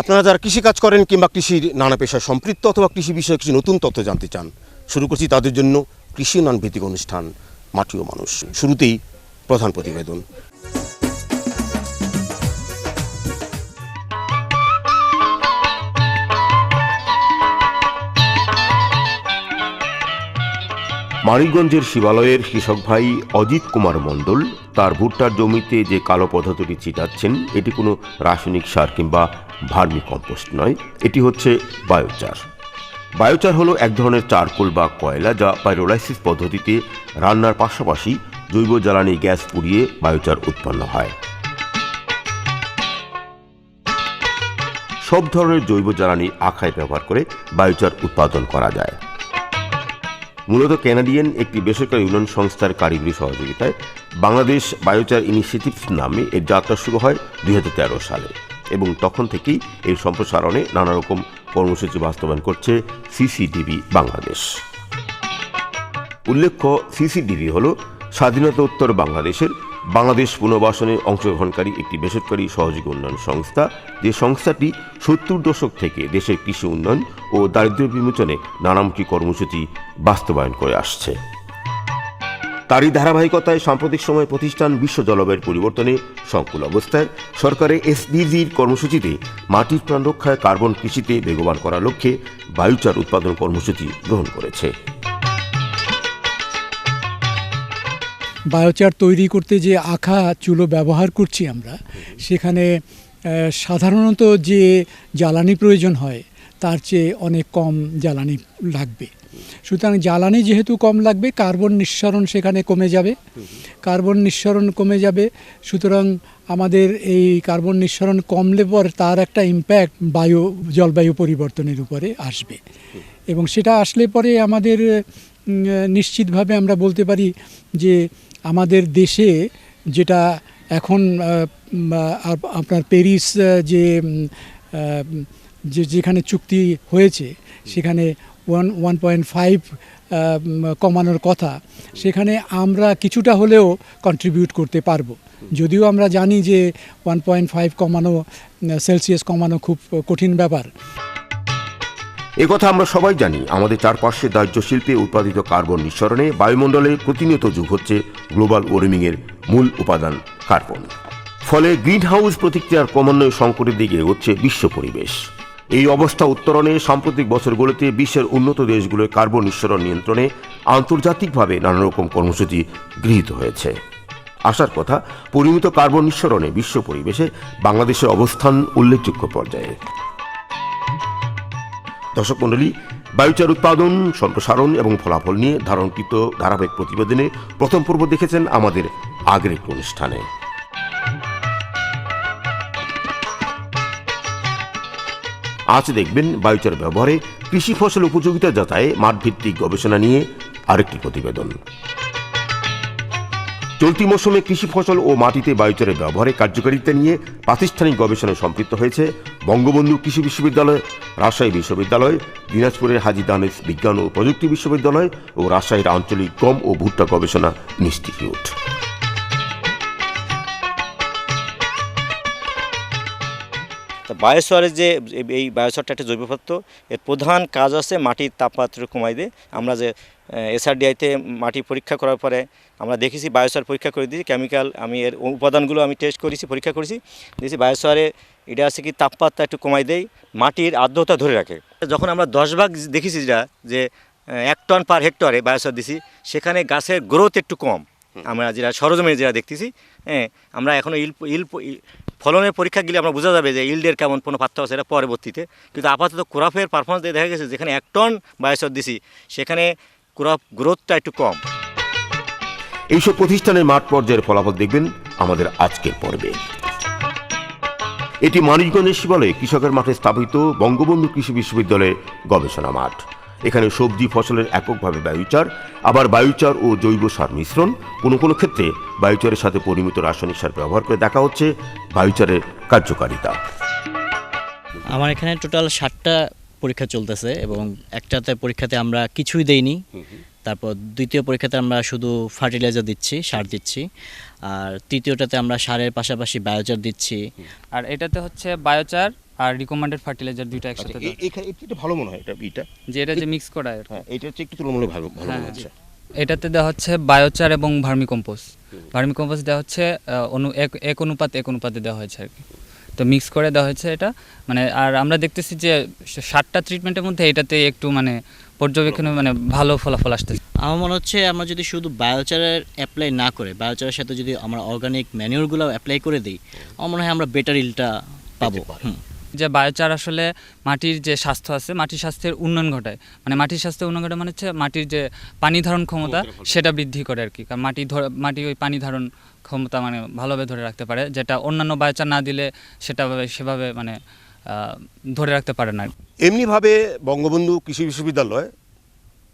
আপনারা যারা কৃষিকাজ করেন কিংবা কৃষির নানা পেশায় সম্পৃক্ত অথবা কৃষি বিষয়ে কিছু নতুন তথ্য জানতে চান, শুরু করছি তাদের জন্য কৃষি উন্নয়ন ভিত্তিক অনুষ্ঠান, মাটি ও মানুষ। শুরুতেই প্রধান প্রতিবেদন। মানিকগঞ্জের শিবালয়ের কৃষক ভাই অজিত কুমার মণ্ডল তার ভুট্টার জমিতে যে কালো পদার্থটি ছিটাচ্ছেন, এটি কোনো রাসায়নিক সার কিংবা ভার্মি কম্পোস্ট নয়, এটি হচ্ছে বায়োচার। বায়োচার হলো এক ধরনের চারকোল বা কয়লা যা পাইরোলাইসিস পদ্ধতিতে রান্নার পাশাপাশি জৈব জ্বালানি গ্যাস পুড়িয়ে বায়োচার উৎপন্ন হয়। সব ধরনের জৈব জ্বালানি আখায় ব্যবহার করে বায়োচার উৎপাদন করা যায়। মূলত ক্যানাডিয়ান একটি বেসরকারি উন্নয়ন সংস্থার কারিগরি সহযোগিতায় বাংলাদেশ বায়োচার ইনিশিয়েটিভ নামে এর যাত্রা শুরু হয় দুই হাজার তেরো সালে। এবং তখন থেকেই এর সম্প্রসারণে নানা রকম কর্মসূচি বাস্তবায়ন করছে সিসিটিভি বাংলাদেশ। উল্লেখ্য সিসিডিবি হল স্বাধীনতোত্তর বাংলাদেশের বাংলাদেশ পুনর্বাসনে অংশগ্রহণকারী একটি বেসরকারি সহযোগী উন্নয়ন সংস্থা। যে সংস্থাটি সত্তর দশক থেকে দেশের কৃষি উন্নয়ন ও দারিদ্র্য বিমোচনে নানামুখী কর্মসূচি বাস্তবায়ন করে আসছে। তারই ধারাবাহিকতায় সাম্প্রতিক সময়ে প্রতিষ্ঠান বিশ্ব জলবায়ুর পরিবর্তনে সংকুল অবস্থায়। সরকারের এসডিজির কর্মসূচিতে মাটির প্রাণ রক্ষায় কার্বন কৃষিতে বেগবান করার লক্ষ্যে বায়ুচার উৎপাদন কর্মসূচি গ্রহণ করেছে। বায়োচার তৈরি করতে যে আখা চুলো ব্যবহার করছি আমরা, সেখানে সাধারণত যে জ্বালানি প্রয়োজন হয়, তার চেয়ে অনেক কম জ্বালানি লাগবে। সুতরাং জ্বালানি যেহেতু কম লাগবে, কার্বন নিঃসরণ সেখানে কমে যাবে। কার্বন নিঃসরণ কমে যাবে, সুতরাং আমাদের এই কার্বন নিঃসরণ কমলে পর তার একটা ইম্প্যাক্ট বায়ু, জলবায়ু পরিবর্তনের উপরে আসবে। এবং সেটা আসলে পরে আমাদের নিশ্চিতভাবে আমরা বলতে পারি যে আমাদের দেশে যেটা এখন আপনার প্যারিস যে, যেখানে চুক্তি হয়েছে, সেখানে ওয়ান ওয়ান পয়েন্ট ফাইভ কমানোর কথা। সেখানে আমরা কিছুটা হলেও কন্ট্রিবিউট করতে পারব। যদিও আমরা জানি যে ওয়ান পয়েন্ট ফাইভ কমানো সেলসিয়াস কমানো খুব কঠিন ব্যাপার। একথা আমরা সবাই জানি। আমাদের চারপাশে দাহ্য শিল্পে উৎপাদিত কার্বন নিঃসরণে বায়ুমণ্ডলে প্রতিনিয়ত যুগ হচ্ছে গ্লোবাল ওয়ার্মিংয়ের মূল উপাদান, কার্বন। ফলে গ্রিন হাউস প্রতিক্রিয়ার ক্রমান্বয়ে সংকটের দিকে এগোচ্ছে বিশ্ব পরিবেশ। এই অবস্থা উত্তরণে সাম্প্রতিক বছরগুলোতে বিশ্বের উন্নত দেশগুলোর কার্বন নিঃসরণ নিয়ন্ত্রণে আন্তর্জাতিকভাবে নানা রকম কর্মসূচি গৃহীত হয়েছে। আসার কথা, পরিমিত কার্বন নিঃসরণে বিশ্ব পরিবেশে বাংলাদেশের অবস্থান উল্লেখযোগ্য পর্যায়ে। দর্শক মণ্ডলী, বায়ুচার উৎপাদন, সম্প্রসারণ এবং ফলাফল নিয়ে ধারণকৃত ধারাবাহিক প্রতিবেদনে প্রথম পর্ব দেখেছেন আমাদের আগের অনুষ্ঠানে। আজ দেখবেন বায়ুচার ব্যবহারে কৃষি ফসল উপযোগিতা যাচাই, মাঠভিত্তিক গবেষণা নিয়ে আরেকটি প্রতিবেদন। চলতি মৌসুমে কৃষি ফসল ও মাটিতে বায়ুচারের ব্যবহারে কার্যকারিতা নিয়ে প্রাতিষ্ঠানিক গবেষণায় সম্পৃক্ত হয়েছে বঙ্গবন্ধু কৃষি বিশ্ববিদ্যালয়, রাজশাহী বিশ্ববিদ্যালয়, দিনাজপুরের হাজি দানেশ বিজ্ঞান ও প্রযুক্তি বিশ্ববিদ্যালয় ও রাজশাহীর আঞ্চলিক গম ও ভুট্টা গবেষণা ইনস্টিটিউট। তা বায়োসরের যে এই বায়োসরটা একটা জৈব পদার্থ এর প্রধান কাজ আছে মাটির তাপমাত্রা কমাই দিয়ে। আমরা যে এসআরডিআইতে মাটি পরীক্ষা করার পরে আমরা দেখেছি বায়োসর পরীক্ষা করে দিয়েছি কেমিক্যাল আমি এর উপাদানগুলো আমি টেস্ট করেছি পরীক্ষা করেছি। দিয়েছি বায়োসরে এটা আছে কি তাপমাত্রা একটু কমাই দেয় মাটির আর্দ্রতা ধরে রাখে। যখন আমরা দশ ভাগ দেখেছি যেটা যে এক টন পার হেক্টরে বায়োসর দিছি সেখানে গাছের গ্রোথ একটু কম। আমরা যেটা সরজমিনে যেটা দেখতেছি হ্যাঁ আমরা এখনও ইল ইল ফলনের পরীক্ষা গেলে আমরা বোঝা যাবে যে ইল্ডের কেমন কোনো পার্থক্য আছে এটা পরবর্তীতে। কিন্তু আপাতত ক্রপের পারফরমেন্স দেখা গেছে যেখানে এক টন বায়োসর দিছি, সেখানে ক্রপ গ্রোথটা একটু কম। এইসব প্রতিষ্ঠানের মাঠ পর্যায়ের ফলাফল দেখবেন আমাদের আজকের পর্বে। এটি মানিকগঞ্জের শিবালয়ে কৃষকের মাঠে স্থাপিত বঙ্গবন্ধু কৃষি বিশ্ববিদ্যালয়ের গবেষণা মাঠ। এখানে সবজি ফসলের এককভাবে বায়ুচার আবার বায়ুচার ও জৈব সার মিশ্রণ। কোনো কোনো ক্ষেত্রে বায়ুচারের সাথে পরিমিত রাসায়নিক সার ব্যবহার করে দেখা হচ্ছে বায়ুচারের কার্যকারিতা। আমার এখানে টোটাল ষাটটা পরীক্ষা চলতেছে এবং একটাতে পরীক্ষাতে আমরা কিছুই দেইনি। তারপর দ্বিতীয় পরীক্ষাতে আমরা শুধু ফার্টিলাইজার দিচ্ছি সার দিচ্ছি। আর তৃতীয়টাতে আমরা সারের পাশাপাশি বায়োচার দিচ্ছি। আর এটাতে হচ্ছে বায়োচার আর রিকমেন্ডেড ফার্টিলাইজার দুইটা একসাথে আচ্ছা, দেওয়া। এ- এখানে এটা ভালো মনে হয় এটা এটা যে এটা যে মিক্স করা হ্যাঁ এটা হচ্ছে একটু তুলনামূলক ভালো ভালো হ্যাঁ, মনে হচ্ছে এটাতে দেওয়া হচ্ছে বায়োচার এবং ভার্মি কম্পোস্ট ভার্মি কম্পোস্ট দেওয়া হচ্ছে আহ, অনু এক এক অনুপাত এক অনুপাতে দেওয়া হয়েছে আর কি। তো মিক্স করে দেওয়া হয়েছে এটা। মানে আর আমরা দেখতেছি যে সাতটা ট্রিটমেন্টের মধ্যে এটাতে একটু মানে পর্যবেক্ষণে মানে ভালো ফলাফল আসতেছে। আমার মনে হচ্ছে আমরা যদি শুধু বায়োচারের অ্যাপ্লাই না করে বায়োচারের সাথে যদি আমরা অর্গানিক ম্যানিওরগুলো অ্যাপ্লাই করে দিই আমার মনে হয় আমরা বেটার ইলটা পাবো। হুম। যে বায়োচার আসলে মাটির যে স্বাস্থ্য আছে মাটির স্বাস্থ্যের উন্নয়ন ঘটায়। মানে মাটির স্বাস্থ্যের উন্নয়ন ঘটায় মানে হচ্ছে মাটির যে পানি ধারণ ক্ষমতা সেটা বৃদ্ধি করে আর কি কারণ মাটি ধরে- মাটি ওই পানি ধারণ ক্ষমতা মানে ভালোভাবে ধরে রাখতে পারে যেটা অন্যান্য বায়োচার না দিলে সেটা সেভাবে মানে ধরে রাখতে পারে না। এমনিভাবে বঙ্গবন্ধু কৃষি বিশ্ববিদ্যালয়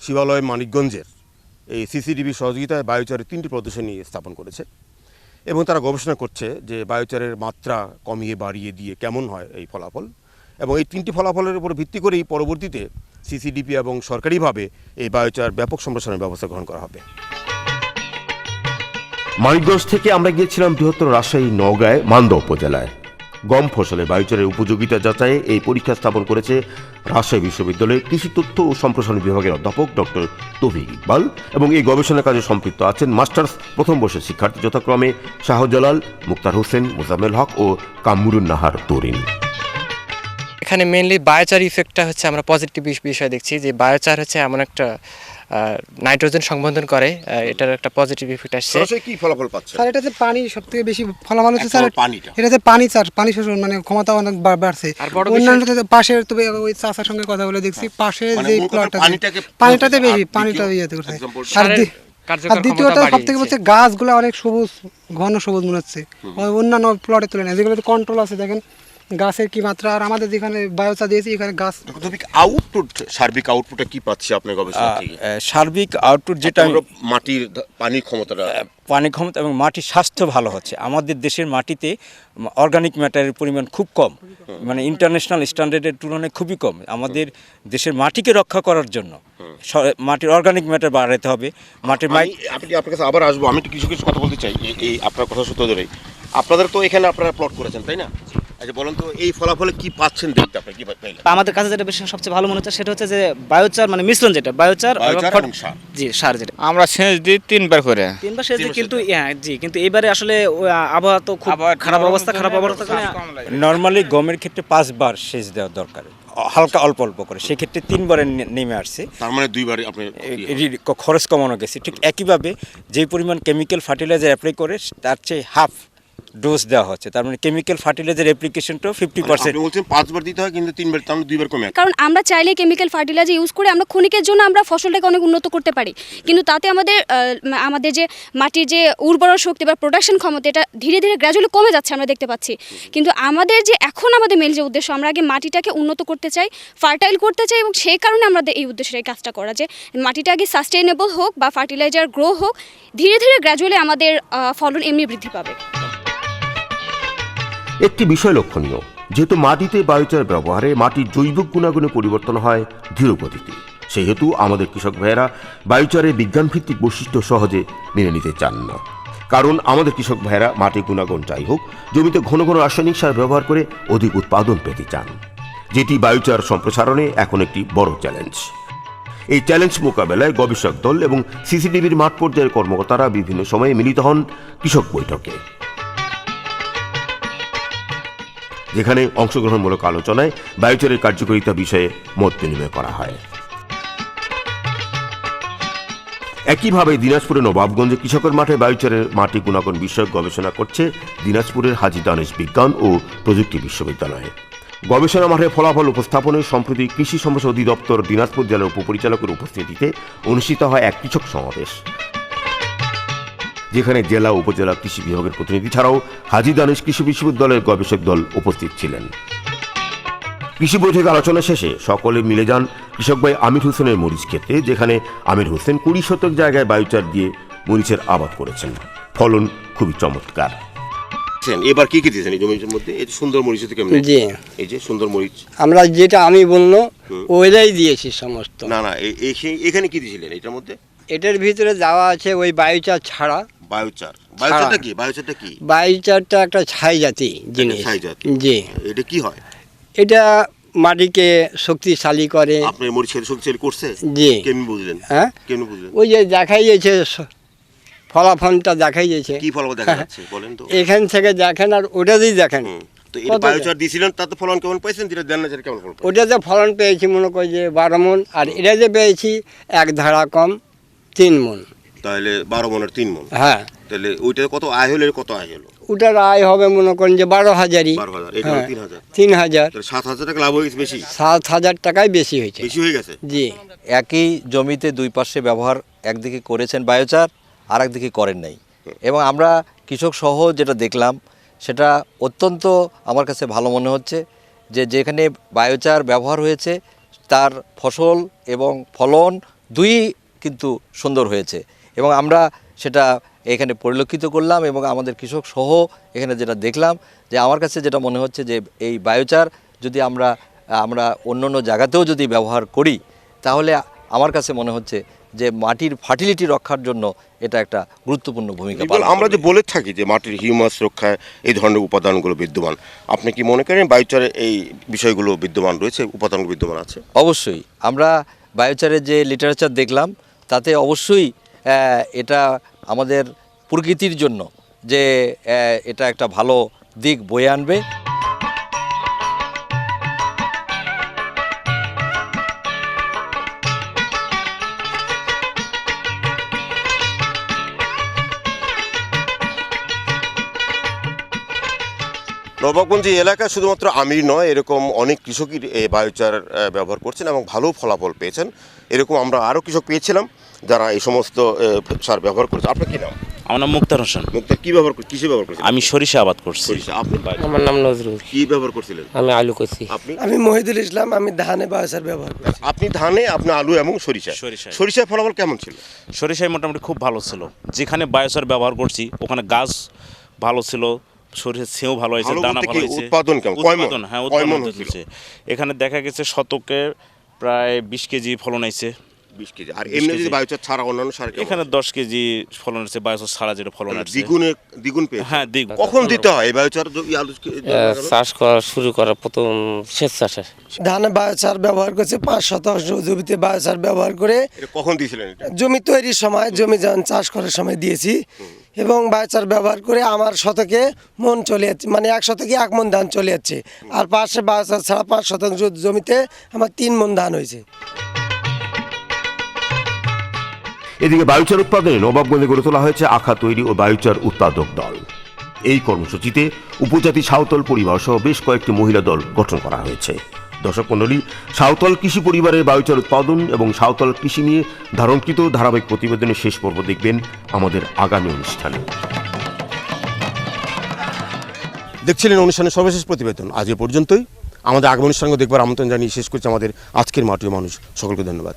শিবালয় মানিকগঞ্জের এই সিসিটিভি সহযোগিতায় বায়োচারের তিনটি প্রদর্শনী স্থাপন করেছে। এবং তারা গবেষণা করছে যে বায়োচারের মাত্রা কমিয়ে, বাড়িয়ে দিয়ে কেমন হয় এই ফলাফল। এবং এই তিনটি ফলাফলের উপর ভিত্তি করেই পরবর্তীতে সিসিডিপি এবং সরকারিভাবে এই বায়োচার ব্যাপক সম্প্রসারণের ব্যবস্থা গ্রহণ করা হবে। মানিকগঞ্জ থেকে আমরা গিয়েছিলাম বৃহত্তর রাজশাহী নওগাঁয় মান্দা উপজেলায়। গম ফসলে বায়ুচারের উপযোগিতা যাচাইয়ে এই পরীক্ষা স্থাপন করেছে রাজশাহী বিশ্ববিদ্যালয়ের কৃষি তথ্য ও সম্প্রসারণ বিভাগের অধ্যাপক ডক্টর তৌফিক ইকবাল এবং এই গবেষণা কাজে সম্পৃক্ত আছেন মাস্টার্স প্রথম বর্ষের শিক্ষার্থী যথাক্রমে শাহজালাল, মুক্তার হোসেন, মোজাম্মেল হক ও কামরুন নাহার তরিন। এখানে মেনলি বায়োচার ইফেক্টটা হচ্ছে আমরা পজিটিভ বিষয় দেখছি যে বায়োচার হচ্ছে এমন একটা নাইট্রোজেন সংবন্ধন করে এটার একটা পজিটিভ ইফেক্ট আসছে। কি ফলাফল পাচ্ছে? স্যার এটাতে পানি সব থেকে বেশি ফলাফল হচ্ছে স্যার। পানিটা। এটাতে পানি স্যার পানি শোষণ মানে ক্ষমতা অনেক বাড়ছে। আর বড় বিষয়- অন্যান্য পাশের তবে ওই চাষার সঙ্গে কথা বলে দেখছি পাশে মানে যে প্লটটা পানিটাকে পানিটাতে বেশি পানিটা ইয়েতে করছে। আর আর দ্বিতীয়ত সব থেকে। হচ্ছে গাছগুলো অনেক সবুজ ঘন সবুজ মনে হচ্ছে। অন্যান্য প্লটে তুলে না যেগুলোতে কন্ট্রোল আছে দেখেন। গাছের কি মাত্রা? আর আমাদের যেখানে বায়োচা দিয়েছি এখানে গাছ আউটপুট সার্বিক আউটপুটটা কি পাচ্ছি আপনার গবেষণা থেকে? সার্বিক আউটপুট যেটা আমরা মাটির পানির ক্ষমতাটা পানি ক্ষমতা এবং মাটির স্বাস্থ্য ভালো হচ্ছে। আমাদের দেশের মাটিতে অর্গানিক ম্যাটারের পরিমাণ খুব কম। মানে ইন্টারন্যাশনাল স্ট্যান্ডার্ডের তুলনায় খুবই কম। আমাদের দেশের মাটিকে রক্ষা করার জন্য মাটির অর্গানিক ম্যাটার বাড়াতে হবে। মাটির মাই আপনি আপনার কাছে আবার আসব। আমি কিছু কিছু কথা বলতে চাই এই- এই আপনার কথা সূত্র ধরেই। আপনাদের তো এখানে আপনারা প্লট করেছেন তাই না? আচ্ছা বলেন তো এই ফলাফলে কি পাচ্ছেন দেখতে আপনি কি পাইলেন? আমাদের কাছে যেটা বেশি সবচেয়ে ভালো মনে হচ্ছে সেটা হচ্ছে যে বায়োচার মানে মিশ্রণ যেটা বায়োচার। জি সার যেটা। আমরা সেচ দিই তিনবার করে। তিনবার সেচ দিই কিন্তু হ্যাঁ জি কিন্তু এবারে আসলে আবহাওয়া তো খুব খারাপ অবস্থা খারাপ অবস্থা কারণে নর্মালি গমের ক্ষেত্রে পাঁচবার সেচ দেওয়া দরকার। হালকা অল্প অল্প করে। সেক্ষেত্রে তিনবারে নেমে আসছে। তার মানে দুইবার আপনি খরচ কমানো গেছে। ঠিক একইভাবে যে পরিমাণ কেমিক্যাল ফার্টিলাইজার অ্যাপ্লাই করে তার চেয়ে হাফ ডোজ দেওয়া হচ্ছে। তার মানে কেমিক্যাল ফার্টিলাইজার অ্যাপ্লিকেশনটাও ফিফটি পার্সেন্ট বলছেন পাঁচবার দিতে হয় কিন্তু তিনবার মানে দুইবার কমে কারণ আমরা চাইলে কেমিক্যাল ফার্টিলাইজার ইউজ করে আমরা ক্ষণিকের জন্য আমরা ফসলটাকে অনেক উন্নত করতে পারি। কিন্তু তাতে আমাদের আহ, আমাদের যে মাটির যে উর্বর শক্তি বা প্রোডাকশন ক্ষমতা এটা ধীরে ধীরে গ্র্যাজুয়ালি কমে যাচ্ছে আমরা দেখতে পাচ্ছি। কিন্তু আমাদের যে এখন আমাদের মেল যে উদ্দেশ্য আমরা আগে মাটিটাকে উন্নত করতে চাই ফার্টাইল করতে চাই এবং সেই কারণে আমাদের এই উদ্দেশ্যে এই কাজটা করা যে মাটিটা আগে সাস্টেইনেবল হোক বা ফার্টিলাইজার গ্রো হোক ধীরে ধীরে গ্র্যাজুয়ালি আমাদের আহ, ফলন এমনি বৃদ্ধি পাবে। একটি বিষয় লক্ষণীয়, যেহেতু মাটিতে বায়ুচার ব্যবহারে মাটির জৈব গুণাগুণে পরিবর্তন হয় ধীর গতিতে সেহেতু আমাদের কৃষক ভাইয়েরা বায়ুচারের বিজ্ঞানভিত্তিক বৈশিষ্ট্য সহজে মেনে নিতে চান না। কারণ আমাদের কৃষক ভাইয়েরা মাটির গুণাগুণ যাই হোক, জমিতে ঘন ঘন রাসায়নিক সার ব্যবহার করে অধিক উৎপাদন পেতে চান, যেটি বায়ুচার সম্প্রসারণে এখন একটি বড় চ্যালেঞ্জ। এই চ্যালেঞ্জ মোকাবেলায় গবেষক দল এবং সিসিটিভির মাঠ পর্যায়ের কর্মকর্তারা বিভিন্ন সময়ে মিলিত হন কৃষক বৈঠকে। যেখানে অংশগ্রহণমূলক আলোচনায় বায়ুচরের কার্যকারিতা বিষয়ে মত বিনিময় করা হয়। একইভাবে দিনাজপুরের নবাবগঞ্জে কৃষকের মাঠে বায়ুচরের মাটি গুণাগুণ বিষয়ক গবেষণা করছে দিনাজপুরের হাজি দানেশ বিজ্ঞান ও প্রযুক্তি বিশ্ববিদ্যালয়ে। গবেষণা মাঠে ফলাফল উপস্থাপনে সম্প্রতি কৃষি সমস্যা অধিদপ্তর দিনাজপুর জেলার উপপরিচালকের উপস্থিতিতে অনুষ্ঠিত হয় এক কৃষক সমাবেশ। যেখানে জেলা উপজেলা কৃষি বিভাগের প্রতিনিধি ছাড়াও হাজি দানেশ কৃষি বিশ্ববিদ্যালয়ের গবেষক দল উপস্থিত ছিলেন। কৃষি বৈঠক আলোচনা শেষে সকলে মিলে যান কৃষক ভাই আমির হোসেনের মরিচ ক্ষেত্রে যেখানে আমির হোসেন কুড়ি শতক জায়গায় বায়ুচার দিয়ে মরিচের আবাদ করেছেন। ফলন খুবই চমৎকার। এবার কি কি দিয়েছেন এই জমির মধ্যে? এই সুন্দর মরিচ কেমন জি। এই যে সুন্দর মরিচ। আমরা যেটা আমি বলল ওইটাই দিয়েছি সমস্ত। না না এখানে কি দিয়েছিলেন এটার মধ্যে? এটার ভিতরে যাওয়া আছে ওই বায়ুচার ছাড়া। বায়ুচার। বায়ুচারটা কি? বায়ুচারটা কি? বায়ুচারটা একটা ছাই জাতি জিনিস। ছাই জাতি। জি। এটা কি হয়? এটা মাটিকে শক্তিশালী করে। আপনার মরিচ খেতে শক্তিশালী করছে? জি। কেমনি বুঝলেন? হ্যাঁ? কেমনি বুঝলেন? ওই যে দেখাই যাচ্ছে ফলাফলটা দেখাই যাচ্ছে। কি ফলাফল দেখা যাচ্ছে বলেন তো? এখান থেকে দেখেন আর ওটাতেই দেখেন। তো এই বায়োচার দিয়েছিলেন তাতে ফলন কেমন পাইছেন? যেটা দেন না কেমন ফলন ওটা যে ফলন পেয়েছি মনে করি যে বারো মন আর এটা যে পেয়েছি এক ধারা কম তিন মন। তাহলে বারো মনের তিন মন? হ্যাঁ। তাহলে ওইটা কত আয় হলো কত আয় হলো? ওটার আয় হবে মনে করেন যে বারো হাজারই। বারো হাজার হ্যাঁ। তিন হাজার। তিন হাজার। সাত হাজার টাকা লাভ হয়ে গেছে বেশি? সাত হাজার টাকাই বেশি হয়েছে। বেশি হয়ে গেছে? জি। একই জমিতে দুই পাশে ব্যবহার একদিকে করেছেন বায়োচার আর একদিকে করেন নাই। এবং আমরা কৃষক সহ যেটা দেখলাম সেটা অত্যন্ত আমার কাছে ভালো মনে হচ্ছে যে যেখানে বায়োচার ব্যবহার হয়েছে তার ফসল এবং ফলন দুই কিন্তু সুন্দর হয়েছে। এবং আমরা সেটা এখানে পরিলক্ষিত করলাম এবং আমাদের কৃষক সহ এখানে যেটা দেখলাম যে আমার কাছে যেটা মনে হচ্ছে যে এই বায়োচার যদি আমরা আমরা অন্য অন্য জায়গাতেও যদি ব্যবহার করি তাহলে আমার কাছে মনে হচ্ছে যে মাটির ফার্টিলিটি রক্ষার জন্য এটা একটা গুরুত্বপূর্ণ ভূমিকা পালন আমরা। যে বলে থাকি যে মাটির হিউমাস রক্ষায় এই ধরনের উপাদানগুলো বিদ্যমান আপনি কি মনে করেন বায়োচারে এই বিষয়গুলো বিদ্যমান রয়েছে উপাদানগুলো বিদ্যমান আছে অবশ্যই আমরা বায়োচারের যে লিটারেচার দেখলাম তাতে অবশ্যই এটা আমাদের প্রকৃতির জন্য যে এটা একটা ভালো দিক বয়ে আনবে। নবাবগঞ্জ এই এলাকায় শুধুমাত্র আমি নয় এরকম অনেক কৃষকই এই বায়োচার ব্যবহার করছেন এবং ভালো ফলাফল পেয়েছেন। এরকম আমরা আরও কৃষক পেয়েছিলাম যারা এই সমস্ত সার ব্যবহার করছে। আপনার কি নাম? আমার নাম মুক্তার হোসেন। মুক্তার কি ব্যবহার করে কিসে ব্যবহার করেছেন আমি সরিষা আবাদ করছি। সরিষা আপনি? আমার নাম নজরুল। কি ব্যবহার করছিলেন? আমি আলু করছি। আপনি? আমি মহিদুল ইসলাম আমি ধানে বায়োসার ব্যবহার করি আপনি ধানে আপনি আলু এবং সরিষা। সরিষা সরিষার ফলাফল কেমন ছিল? সরিষায় মোটামুটি খুব ভালো ছিল। যেখানে বায়োসার ব্যবহার করছি ওখানে গাছ ভালো ছিল সরিষার সেও ভালো হয়েছে দানা ভালো হয়েছে। উৎপাদন হ্যাঁ উৎপাদন হচ্ছে এখানে দেখা গেছে শতকে প্রায় বিশ কেজি ফলন আইছে। বিশ কেজি। আর এমনি যদি। বায়োচার ছাড়া অন্যান্য সার এখানে দশ কেজি ফলন হচ্ছে বায়োসার ছাড়া যেটা ফলন তাহলে আছে। দ্বিগুণে দ্বিগুণ পেয়েছে? হ্যাঁ দিক কখন দিতে হয় এই বায়োচার আলু চাষ করা শুরু করা প্রথম শেষ চাষে। ধানে বায়োসার ব্যবহার করছে পাঁচ শতাংশ জমিতে বায়োসার ব্যবহার করে। কখন দিয়েছিলেন জমি তৈরির সময় জমি যখন চাষ করার সময় দিয়েছি। এবং বায়োচার ব্যবহার করে আমার শতকে মন চলে যাচ্ছে মানে এক শতকে এক মন ধান চলে যাচ্ছে। আর পাশে বায়োচার ছাড়া পাঁচ শতাংশ জমিতে আমার তিন মন ধান হয়েছে। এদিকে বায়ুচার উৎপাদনে নবাবগঞ্জে গড়ে তোলা হয়েছে আখা তৈরি ও বায়ুচার উৎপাদক দল। এই কর্মসূচিতে উপজাতি সাঁওতাল পরিবার সহ বেশ কয়েকটি মহিলা দল গঠন করা হয়েছে। দর্শক মণ্ডলী, সাঁওতাল কৃষি পরিবারের বায়ুচার উৎপাদন এবং সাঁওতাল কৃষি নিয়ে ধারণকৃত ধারাবাহিক প্রতিবেদনের শেষ পর্ব দেখবেন আমাদের আগামী অনুষ্ঠানে। দেখছিলেন অনুষ্ঠানের সর্বশেষ প্রতিবেদন। আজ এ পর্যন্তই। আমাদের আগামী অনুষ্ঠানকে দেখবার আমন্ত্রণ জানিয়ে শেষ করছে আমাদের আজকের মাটির মানুষ। সকলকে ধন্যবাদ।